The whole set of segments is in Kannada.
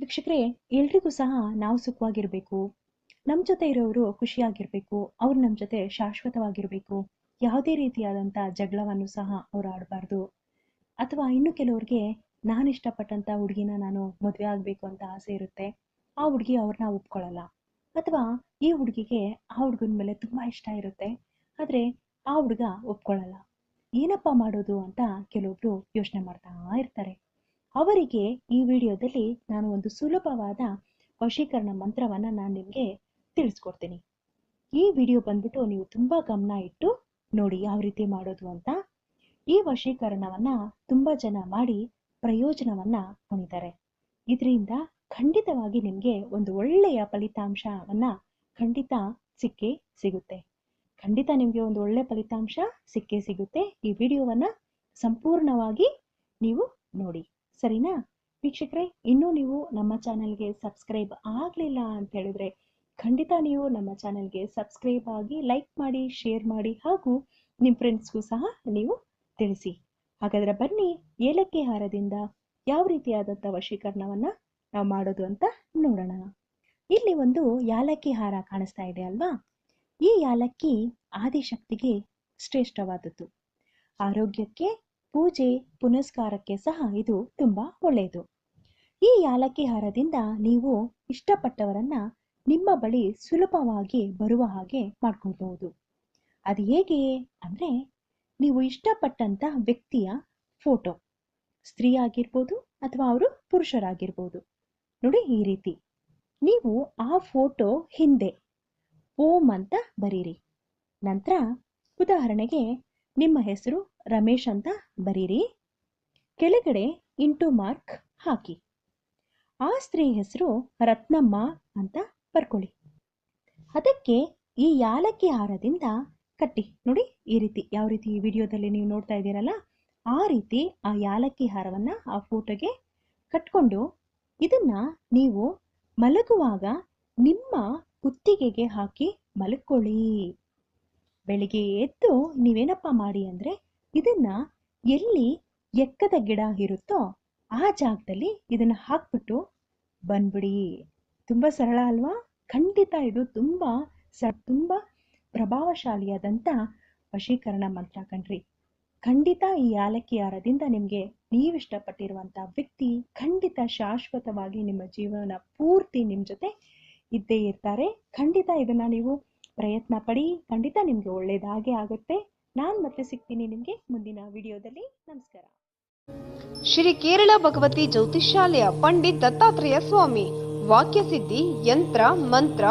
ವೀಕ್ಷಕರೇ, ಎಲ್ರಿಗೂ ಸಹ ನಾವು ಸುಖವಾಗಿರ್ಬೇಕು. ನಮ್ಮ ಜೊತೆ ಇರೋರು ಖುಷಿಯಾಗಿರ್ಬೇಕು. ಅವ್ರು ನಮ್ಮ ಜೊತೆ ಶಾಶ್ವತವಾಗಿರ್ಬೇಕು. ಯಾವುದೇ ರೀತಿಯಾದಂಥ ಜಗಳವನ್ನು ಸಹ ಅವ್ರು ಆಡಬಾರ್ದು. ಅಥವಾ ಇನ್ನು ಕೆಲವ್ರಿಗೆ, ನಾನು ಇಷ್ಟಪಟ್ಟಂತ ಹುಡುಗಿನ ನಾನು ಮದುವೆ ಆಗಬೇಕು ಅಂತ ಆಸೆ ಇರುತ್ತೆ. ಆ ಹುಡುಗಿ ಅವ್ರನ್ನ ಒಪ್ಕೊಳ್ಳಲ್ಲ ಅಥವಾ ಈ ಹುಡುಗಿಗೆ ಆ ಹುಡುಗನ ಮೇಲೆ ತುಂಬಾ ಇಷ್ಟ ಇರುತ್ತೆ. ಆದ್ರೆ ಆ ಹುಡುಗ ಒಪ್ಕೊಳ್ಳಲ್ಲ ಏನಪ್ಪ ಮಾಡೋದು ಅಂತ ಕೆಲವೊಬ್ರು ಯೋಚನೆ ಮಾಡ್ತಾ ಇರ್ತಾರೆ. ಅವರಿಗೆ ಈ ವಿಡಿಯೋದಲ್ಲಿ ನಾನು ಒಂದು ಸುಲಭವಾದ ವಶೀಕರಣ ಮಂತ್ರವನ್ನು ನಾನು ನಿಮಗೆ ತಿಳಿಸ್ಕೊಡ್ತೀನಿ. ಈ ವಿಡಿಯೋ ಬಂದ್ಬಿಟ್ಟು ನೀವು ತುಂಬ ಗಮನ ಇಟ್ಟು ನೋಡಿ ಯಾವ ರೀತಿ ಮಾಡೋದು ಅಂತ. ಈ ವಶೀಕರಣವನ್ನ ತುಂಬ ಜನ ಮಾಡಿ ಪ್ರಯೋಜನವನ್ನ ಹೊಂದಿದ್ದಾರೆ. ಇದರಿಂದ ಖಂಡಿತವಾಗಿ ನಿಮಗೆ ಒಂದು ಒಳ್ಳೆಯ ಫಲಿತಾಂಶವನ್ನ ಖಂಡಿತ ಸಿಕ್ಕೇ ಸಿಗುತ್ತೆ. ಖಂಡಿತ ನಿಮಗೆ ಒಂದು ಒಳ್ಳೆ ಫಲಿತಾಂಶ ಸಿಕ್ಕೇ ಸಿಗುತ್ತೆ. ಈ ವಿಡಿಯೋವನ್ನ ಸಂಪೂರ್ಣವಾಗಿ ನೀವು ನೋಡಿ. ಸರಿನಾ? ವೀಕ್ಷಕರೇ, ಇನ್ನೂ ನೀವು ನಮ್ಮ ಚಾನೆಲ್ಗೆ ಸಬ್ಸ್ಕ್ರೈಬ್ ಆಗಲಿಲ್ಲ ಅಂತ ಹೇಳಿದ್ರೆ ಖಂಡಿತ ನೀವು ನಮ್ಮ ಚಾನೆಲ್ಗೆ ಸಬ್ಸ್ಕ್ರೈಬ್ ಆಗಿ ಲೈಕ್ ಮಾಡಿ, ಶೇರ್ ಮಾಡಿ ಹಾಗೂ ನಿಮ್ಮ ಫ್ರೆಂಡ್ಸ್ಗೂ ಸಹ ನೀವು ತಿಳಿಸಿ. ಹಾಗಾದ್ರೆ ಬನ್ನಿ, ಏಲಕ್ಕಿ ಹಾರದಿಂದ ಯಾವ ರೀತಿಯಾದಂಥ ವಶೀಕರಣವನ್ನು ನಾವು ಮಾಡೋದು ಅಂತ ನೋಡೋಣ. ಇಲ್ಲಿ ಒಂದು ಯಾಲಕ್ಕಿ ಹಾರ ಕಾಣಿಸ್ತಾ ಇದೆ ಅಲ್ವಾ? ಈ ಯಾಲಕ್ಕಿ ಆದಿಶಕ್ತಿಗೆ ಶ್ರೇಷ್ಠವಾದದ್ದು. ಆರೋಗ್ಯಕ್ಕೆ ಪೂಜೆ ಪುನಸ್ಕಾರಕ್ಕೆ ಸಹ ಇದು ತುಂಬಾ ಒಳ್ಳೆಯದು. ಈ ಯಾಲಕ್ಕಿ ಹಾರದಿಂದ ನೀವು ಇಷ್ಟಪಟ್ಟವರನ್ನ ನಿಮ್ಮ ಬಳಿ ಸುಲಭವಾಗಿ ಬರುವ ಹಾಗೆ ಮಾಡ್ಕೊಳ್ಬಹುದು. ಅದು ಹೇಗೆ ಅಂದ್ರೆ, ನೀವು ಇಷ್ಟಪಟ್ಟಂತ ವ್ಯಕ್ತಿಯ ಫೋಟೋ. ಸ್ತ್ರೀ ಆಗಿರ್ಬೋದು ಅಥವಾ ಅವರು ಪುರುಷರಾಗಿರ್ಬೋದು. ನೋಡಿ ಈ ರೀತಿ. ನೀವು ಆ ಫೋಟೋ ಹಿಂದೆ ಓಂ ಅಂತ ಬರೀರಿ. ನಂತರ ಉದಾಹರಣೆಗೆ ನಿಮ್ಮ ಹೆಸರು ರಮೇಶ್ ಅಂತ ಬರೀರಿ. ಕೆಳಗಡೆ ಇಂಟು ಮಾರ್ಕ್ ಹಾಕಿ. ಆ ಸ್ತ್ರೀ ಹೆಸರು ರತ್ನಮ್ಮ ಅಂತ ಬರ್ಕೊಳ್ಳಿ. ಅದಕ್ಕೆ ಈ ಯಾಲಕ್ಕಿ ಹಾರದಿಂದ ಕಟ್ಟಿ. ನೋಡಿ ಈ ರೀತಿ, ಯಾವ ರೀತಿ ಈ ವಿಡಿಯೋದಲ್ಲಿ ನೀವು ನೋಡ್ತಾ ಇದ್ದೀರಲ್ಲ, ಆ ರೀತಿ ಆ ಯಾಲಕ್ಕಿ ಹಾರವನ್ನ ಆ ಫೋಟೋಗೆ ಕಟ್ಕೊಂಡು ಇದನ್ನ ನೀವು ಮಲಗುವಾಗ ನಿಮ್ಮ ಕುತ್ತಿಗೆಗೆ ಹಾಕಿ ಮಲ್ಕೊಳ್ಳಿ ಬೆಳಿಗ್ಗೆ ಎದ್ದು ನೀವೇನಪ್ಪ ಮಾಡಿ ಅಂದ್ರೆ ಇದನ್ನ ಎಲ್ಲಿ ಎಕ್ಕದ ಗಿಡ ಇರುತ್ತೋ ಆ ಜಾಗದಲ್ಲಿ ಇದನ್ನ ಹಾಕ್ಬಿಟ್ಟು ಬಂದ್ಬಿಡಿ. ತುಂಬಾ ಸರಳ ಅಲ್ವಾ? ಖಂಡಿತ ಇದು ತುಂಬಾ ಸ ತುಂಬಾ ಪ್ರಭಾವಶಾಲಿಯಾದಂಥ ವಶೀಕರಣ ಮಂತ್ರ ಕಣ್ರಿ. ಖಂಡಿತ ಈ ಯಾಲಕ್ಕಿ ಹಾರದಿಂದ ನಿಮಗೆ ನೀವು ಇಷ್ಟಪಟ್ಟಿರುವಂಥ ವ್ಯಕ್ತಿ ಖಂಡಿತ ಶಾಶ್ವತವಾಗಿ ನಿಮ್ಮ ಜೀವನ ಪೂರ್ತಿ ನಿಮ್ಮ ಜೊತೆ ಇದ್ದೇ ಇರ್ತಾರೆ. ಖಂಡಿತ ಇದನ್ನ ನೀವು ಪ್ರಯತ್ನ ಪಡಿ, ಖಂಡಿತ ನಿಮಗೆ ಒಳ್ಳೇದಾಗೆ ಆಗುತ್ತೆ. ನಾನು ಮತ್ತೆ ಸಿಗ್ತೀನಿ ನಿಮಗೆ ಮುಂದಿನ ವಿಡಿಯೋದಲ್ಲಿ. ನಮಸ್ಕಾರ. ಶ್ರೀ ಕೇರಳ ಭಗವತಿ ಜ್ಯೋತಿಷ್ಯಾಲಯ ಪಂಡಿತ್ ದತ್ತಾತ್ರೇಯ ಸ್ವಾಮಿ. ವಾಕ್ಯ ಸಿದ್ಧಿ, ಯಂತ್ರ, ಮಂತ್ರ,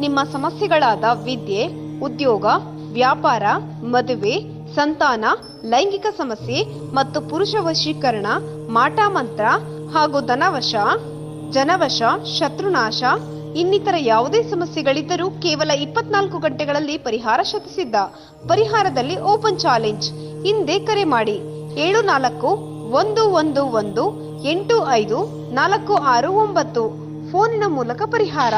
ನಿಮ್ಮ ಸಮಸ್ಯೆಗಳಾದ ವಿದ್ಯೆ, ಉದ್ಯೋಗ, ವ್ಯಾಪಾರ, ಮದುವೆ, ಸಂತಾನ, ಲೈಂಗಿಕ ಸಮಸ್ಯೆ ಮತ್ತು ಪುರುಷ ವಶೀಕರಣ, ಮಾಟ ಮಂತ್ರ ಹಾಗೂ ಧನವಶ, ಜನವಶ, ಶತ್ರುನಾಶ ಇನ್ನಿತರ ಯಾವುದೇ ಸಮಸ್ಯೆಗಳಿದ್ದರೂ ಕೇವಲ ಇಪ್ಪತ್ನಾಲ್ಕು ಗಂಟೆಗಳಲ್ಲಿ ಪರಿಹಾರ ಶತಿಸಿದ್ದ ಪರಿಹಾರದಲ್ಲಿ ಓಪನ್ ಚಾಲೆಂಜ್. ಹಿಂದೆ ಕರೆ ಮಾಡಿ. ಏಳು ನಾಲ್ಕು, ಒಂದು ಒಂದು ಒಂದು, ಎಂಟು ಐದು, ನಾಲ್ಕು ಆರು ಒಂಬತ್ತು. ಫೋನಿನ ಮೂಲಕ ಪರಿಹಾರ.